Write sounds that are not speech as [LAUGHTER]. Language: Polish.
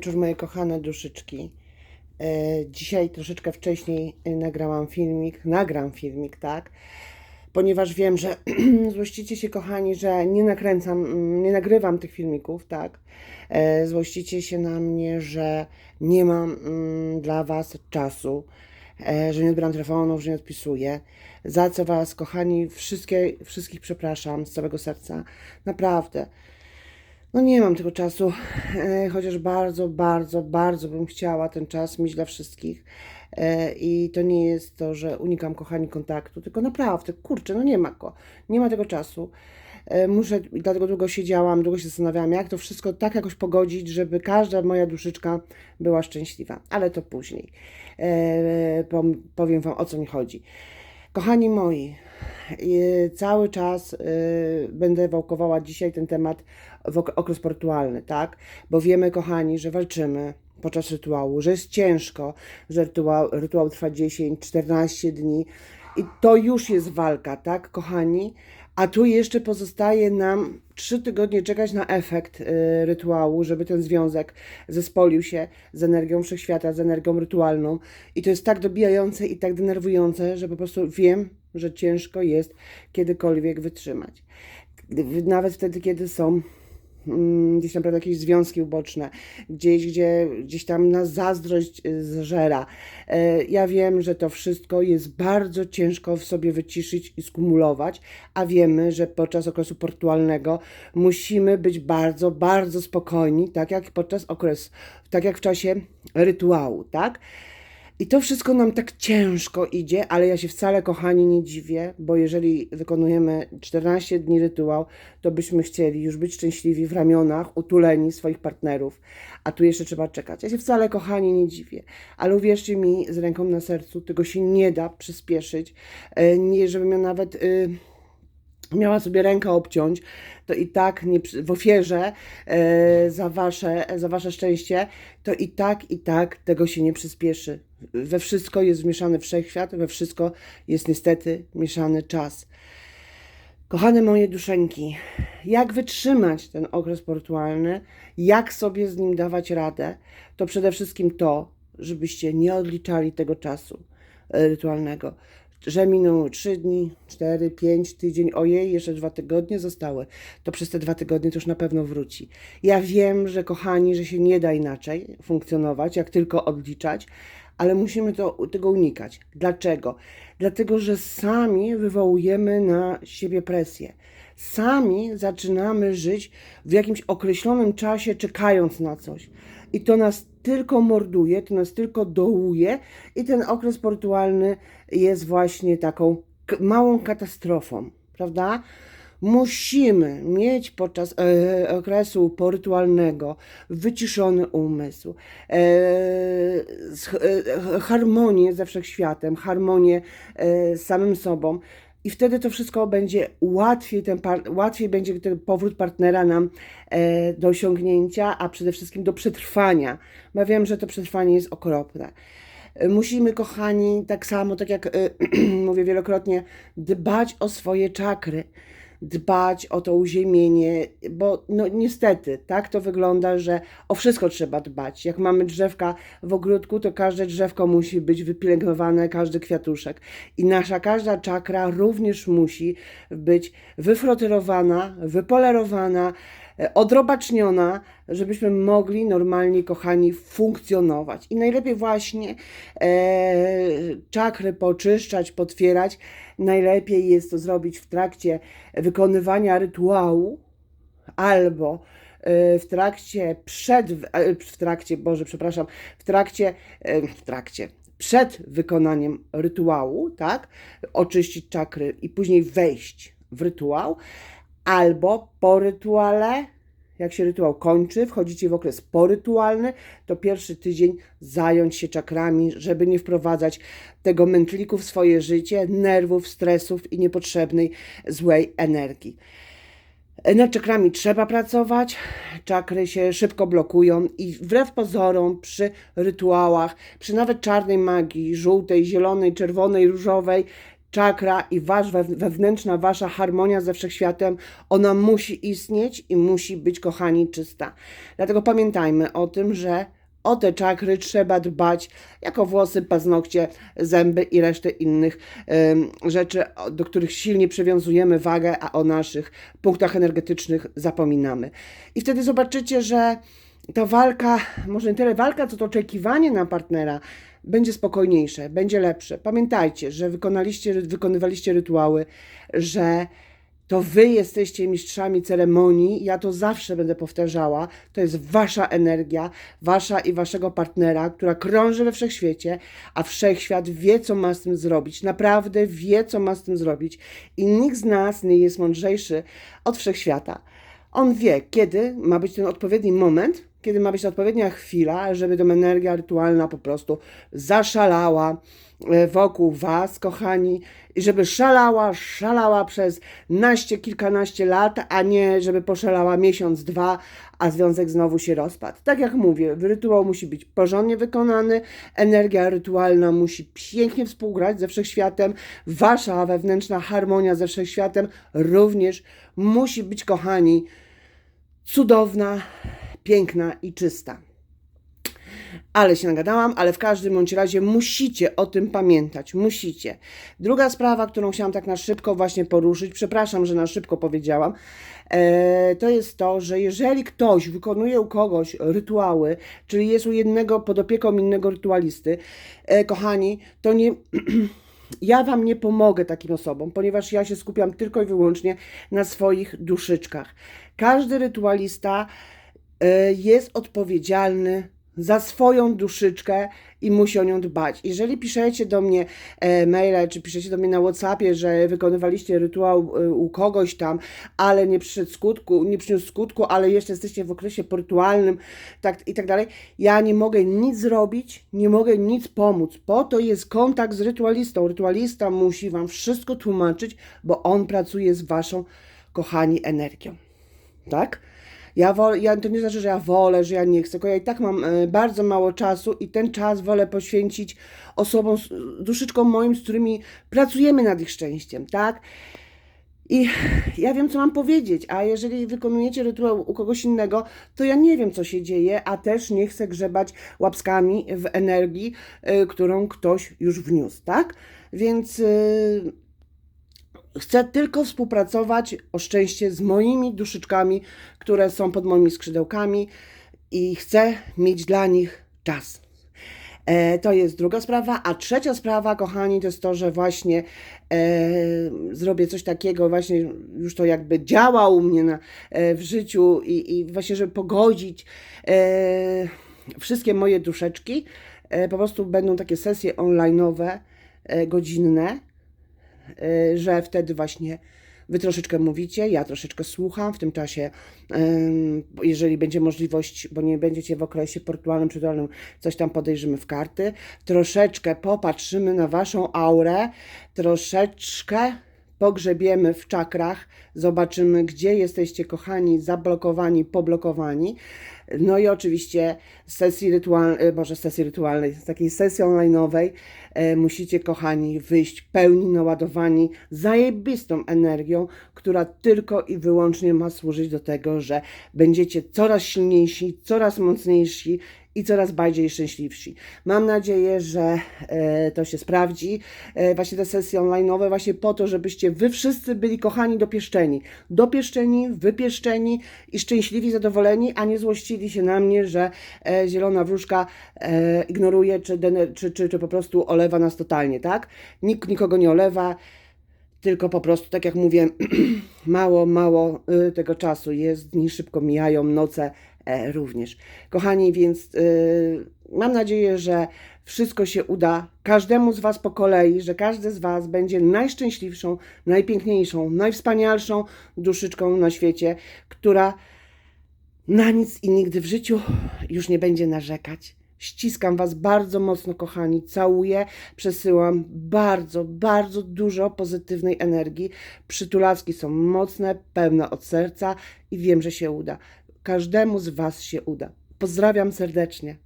wieczór, moje kochane duszyczki. E, Dzisiaj troszeczkę wcześniej e, nagrałam filmik, nagram filmik, tak? Ponieważ wiem, że [CLEARS THROAT] złościcie się, kochani, że nie nakręcam, mm, nie nagrywam tych filmików, tak? E, Złościcie się na mnie, że nie mam mm, dla Was czasu, że nie odbieram telefonów, że nie odpisuję. Za co Was, kochani, wszystkie, wszystkich przepraszam z całego serca. Naprawdę. No nie mam tego czasu, e, chociaż bardzo, bardzo, bardzo bym chciała ten czas mieć dla wszystkich. E, I to nie jest to, że unikam kochani kontaktu, tylko naprawdę, kurczę, no nie ma go, nie ma tego czasu. E, Muszę, dlatego długo siedziałam, długo się zastanawiałam, jak to wszystko tak jakoś pogodzić, żeby każda moja duszyczka była szczęśliwa, ale to później. Powiem Wam o co mi chodzi. Kochani moi, cały czas e, będę wałkowała dzisiaj ten temat w ok- okres portualny, tak? Bo wiemy, kochani, że walczymy podczas rytuału, że jest ciężko, że rytuał, rytuał trwa 10-14 dni i to już jest walka, tak, kochani? A tu jeszcze pozostaje nam trzy tygodnie czekać na efekt y, rytuału, żeby ten związek zespolił się z energią wszechświata, z energią rytualną. I to jest tak dobijające i tak denerwujące, że po prostu wiem, że ciężko jest kiedykolwiek wytrzymać. Nawet wtedy, kiedy są mm, gdzieś naprawdę jakieś związki uboczne, gdzieś, gdzie gdzieś tam nas zazdrość y, zżera. E, Ja wiem, że to wszystko jest bardzo ciężko w sobie wyciszyć i skumulować, a wiemy, że podczas okresu portualnego musimy być bardzo, bardzo spokojni, tak jak podczas okresu, tak jak w czasie rytuału, tak? I to wszystko nam tak ciężko idzie, ale ja się wcale, kochani, nie dziwię, bo jeżeli wykonujemy 14 dni rytuał, to byśmy chcieli już być szczęśliwi w ramionach, utuleni swoich partnerów, a tu jeszcze trzeba czekać. Ja się wcale, kochani, nie dziwię, ale uwierzcie mi z ręką na sercu, tego się nie da przyspieszyć, E, nie, żebym ja nawet... y, miała sobie rękę obciąć, to i tak nie, w ofierze e, za, wasze, za wasze szczęście, to i tak, i tak tego się nie przyspieszy. We wszystko jest wmieszany wszechświat, we wszystko jest niestety mieszany czas. Kochane moje duszeńki, jak wytrzymać ten okres portualny, jak sobie z nim dawać radę, to przede wszystkim to, żebyście nie odliczali tego czasu e, rytualnego. Że minęły 3 dni, 4, 5, tydzień, ojej, jeszcze dwa tygodnie zostały. To przez te dwa tygodnie to już na pewno wróci. Ja wiem, że kochani, że się nie da inaczej funkcjonować, jak tylko odliczać, ale musimy to, tego unikać. Dlaczego? Dlatego, że sami wywołujemy na siebie presję. Sami zaczynamy żyć w jakimś określonym czasie, czekając na coś. I to nas tylko morduje, to nas tylko dołuje, i ten okres portualny jest właśnie taką małą katastrofą, prawda? Musimy mieć podczas e, okresu portualnego wyciszony umysł, e, e, harmonię ze wszechświatem, harmonię e, z samym sobą. I wtedy to wszystko będzie łatwiej, ten łatwiej będzie ten powrót partnera nam e, do osiągnięcia, a przede wszystkim do przetrwania. Bo ja wiem, że to przetrwanie jest okropne. E, Musimy, kochani, tak samo, tak jak e, [CLEARS THROAT] mówię wielokrotnie, dbać o swoje czakry, dbać o to uziemienie, bo no niestety tak to wygląda, że o wszystko trzeba dbać. Jak mamy drzewka w ogródku, to każde drzewko musi być wypielęgnowane, każdy kwiatuszek. I nasza każda czakra również musi być wyfroterowana, wypolerowana, odrobaczniona, żebyśmy mogli normalnie, kochani, funkcjonować. I najlepiej właśnie e, czakry poczyszczać, potwierać. Najlepiej jest to zrobić w trakcie wykonywania rytuału albo e, w trakcie przed, e, w trakcie, Boże, przepraszam, w trakcie, e, w trakcie, przed wykonaniem rytuału, tak, oczyścić czakry i później wejść w rytuał, albo po rytuale, jak się rytuał kończy, wchodzicie w okres porytualny, to pierwszy tydzień zająć się czakrami, żeby nie wprowadzać tego mętliku w swoje życie, nerwów, stresów i niepotrzebnej złej energii. Nad czakrami trzeba pracować, czakry się szybko blokują i wbrew pozorom przy rytuałach, przy nawet czarnej magii, żółtej, zielonej, czerwonej, różowej, czakra i wasz wew- wewnętrzna wasza harmonia ze wszechświatem, ona musi istnieć i musi być, kochani, czysta. Dlatego pamiętajmy o tym, że o te czakry trzeba dbać jako włosy, paznokcie, zęby i resztę innych em, rzeczy, do których silnie przywiązujemy wagę, a o naszych punktach energetycznych zapominamy. I wtedy zobaczycie, że ta walka, może nie tyle walka, co to oczekiwanie na partnera będzie spokojniejsze, będzie lepsze. Pamiętajcie, że wykonaliście, wykonywaliście rytuały, że to wy jesteście mistrzami ceremonii. Ja to zawsze będę powtarzała. To jest wasza energia, wasza i waszego partnera, która krąży we wszechświecie, a wszechświat wie, co ma z tym zrobić. Naprawdę wie, co ma z tym zrobić. I nikt z nas nie jest mądrzejszy od wszechświata. On wie, kiedy ma być ten odpowiedni moment, kiedy ma być odpowiednia chwila, żeby ta energia rytualna po prostu zaszalała e, wokół Was, kochani, i żeby szalała, szalała przez naście, kilkanaście lat, a nie żeby poszalała miesiąc, dwa, a związek znowu się rozpadł. Tak jak mówię, rytuał musi być porządnie wykonany, energia rytualna musi pięknie współgrać ze wszechświatem, Wasza wewnętrzna harmonia ze wszechświatem również musi być, kochani, cudowna, piękna i czysta. Ale się nagadałam, ale w każdym bądź razie musicie o tym pamiętać. Musicie. Druga sprawa, którą chciałam tak na szybko właśnie poruszyć, przepraszam, że na szybko powiedziałam, e, to jest to, że jeżeli ktoś wykonuje u kogoś rytuały, czyli jest u jednego pod opieką innego rytualisty, e, kochani, to nie. [CLEARS THROAT] Ja Wam nie pomogę takim osobom, ponieważ ja się skupiam tylko i wyłącznie na swoich duszyczkach. Każdy rytualista jest odpowiedzialny za swoją duszyczkę i musi o nią dbać. Jeżeli piszecie do mnie e, maile, czy piszecie do mnie na Whatsappie, że wykonywaliście rytuał e, u kogoś tam, ale nie przyszedł skutku, nie przyniósł skutku, ale jeszcze jesteście w okresie rytualnym tak, i tak dalej, ja nie mogę nic zrobić, nie mogę nic pomóc. Po to jest kontakt z rytualistą. Rytualista musi Wam wszystko tłumaczyć, bo on pracuje z Waszą, kochani, energią. Tak? Ja, wolę, ja to nie znaczy, że ja wolę, że ja nie chcę, tylko ja i tak mam e, bardzo mało czasu i ten czas wolę poświęcić osobom, duszyczkom moim, z którymi pracujemy nad ich szczęściem, tak? I ja wiem, co mam powiedzieć, a jeżeli wykonujecie rytuał u kogoś innego, to ja nie wiem, co się dzieje, a też nie chcę grzebać łapskami w energii, y, którą ktoś już wniósł, tak? Więc y, chcę tylko współpracować o szczęście z moimi duszyczkami, które są pod moimi skrzydełkami i chcę mieć dla nich czas. E, to jest druga sprawa. A trzecia sprawa, kochani, to jest to, że właśnie e, zrobię coś takiego, właśnie już to jakby działa u mnie na, e, w życiu i, i właśnie, żeby pogodzić e, wszystkie moje duszeczki. E, po prostu będą takie sesje online'owe, e, godzinne, że wtedy właśnie Wy troszeczkę mówicie, ja troszeczkę słucham. W tym czasie, em, jeżeli będzie możliwość, bo nie będziecie w okresie portualnym czy dualnym, coś tam podejrzymy w karty. Troszeczkę popatrzymy na Waszą aurę, troszeczkę pogrzebiemy w czakrach, zobaczymy, gdzie jesteście, kochani, zablokowani, poblokowani. No i oczywiście sesji rytualnej, może sesji rytualnej, takiej sesji online'owej e, musicie, kochani, wyjść pełni naładowani zajebistą energią, która tylko i wyłącznie ma służyć do tego, że będziecie coraz silniejsi, coraz mocniejsi i coraz bardziej szczęśliwsi. Mam nadzieję, że e, to się sprawdzi. E, właśnie te sesje online'owe właśnie po to, żebyście wy wszyscy byli kochani dopieszczeni. Dopieszczeni, wypieszczeni i szczęśliwi, zadowoleni, a nie złościli się na mnie, że e, zielona wróżka ignoruje czy, czy, czy, czy po prostu olewa nas totalnie, tak? Nikt nikogo nie olewa tylko po prostu, tak jak mówię, [CLEARS THROAT] mało, mało y, tego czasu jest, dni szybko mijają, noce również. Kochani, więc y, mam nadzieję, że wszystko się uda każdemu z Was po kolei, że każdy z Was będzie najszczęśliwszą, najpiękniejszą, najwspanialszą duszyczką na świecie, która na nic i nigdy w życiu już nie będzie narzekać. Ściskam Was bardzo mocno, kochani. Całuję, przesyłam bardzo, bardzo dużo pozytywnej energii. Przytulaski są mocne, pełne od serca i wiem, że się uda. Każdemu z Was się uda. Pozdrawiam serdecznie.